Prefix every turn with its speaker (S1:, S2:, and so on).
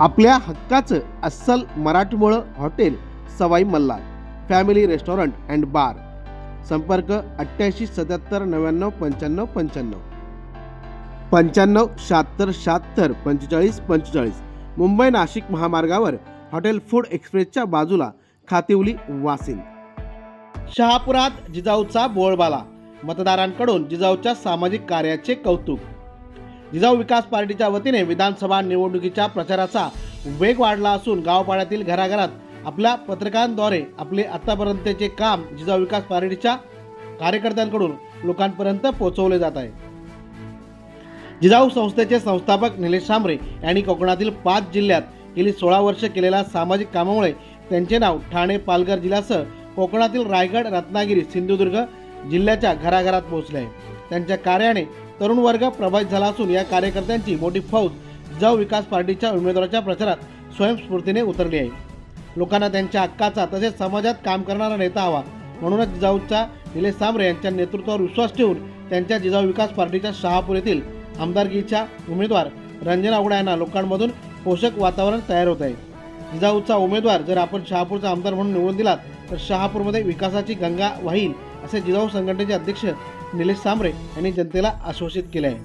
S1: आपल्या हक्काचं अस्सल मराठमोळं hotel Sawai Malhar family restaurant and bar. संपर्क अठ्ठ्याऐंशी सत्याहत्तर नव्याण्णव पंच्याण्णव पंच्याण्णव. पंच्याण्णव शहात्तर शहात्तर पंचेचाळीस पंचेचाळीस. मुंबई नाशिक महामार्गावर हॉटेल फूड एक्सप्रेसच्या बाजूला खातिवली वासिन शहापुरात जिजाऊचा बोळबाला. मतदारांकडून जिजाऊच्या सामाजिक कार्याचे कौतुक. जिजाऊ विकास पार्टीच्या वतीने विधानसभा निवडणुकीच्या प्रचाराचा वेग वाढला असून गावपाड्यातील घराघरात आपल्या पत्रकारांद्वारे आपले आतापर्यंतचे काम जिजाऊ विकास पार्टीच्या कार्यकर्त्यांकडून लोकांपर्यंत पोहोचवले जात आहे. जिजाऊ संस्थेचे संस्थापक निलेश शांबरे यांनी कोकणातील पाच जिल्ह्यात गेली सोळा वर्ष केलेल्या सामाजिक कामामुळे त्यांचे नाव ठाणे पालघर जिल्ह्यासह कोकणातील रायगड रत्नागिरी सिंधुदुर्ग जिल्ह्याच्या घराघरात पोहोचले आहे. त्यांच्या कार्याने तरुण वर्ग प्रभावित झाला असून या कार्यकर्त्यांची मोठी फौज जाऊ विकास पार्टीच्या उमेदवाराच्या प्रचारात स्वयंस्फूर्तीने उतरली आहे. लोकांना त्यांच्या हक्काचा तसेच समाजात काम करणारा नेता हवा. म्हणूनच जिजाऊच्या निलेश सांबरे यांच्या नेतृत्वावर विश्वास ठेवून त्यांच्या जिजाऊ विकास पार्टीच्या शहापूर येथील आमदारकीच्या उमेदवार रंजना उघडा यांना लोकांमधून पोषक वातावरण तयार होत आहे. जिजाऊचा उमेदवार जर आपण शहापूरचा आमदार म्हणून निवडून दिलात तर शहापूरमध्ये विकासाची गंगा वाहील. असे जिजाऊ संघटनेचे अध्यक्ष निलेश सांबरे यांनी जनतेला आश्वासित केले आहे.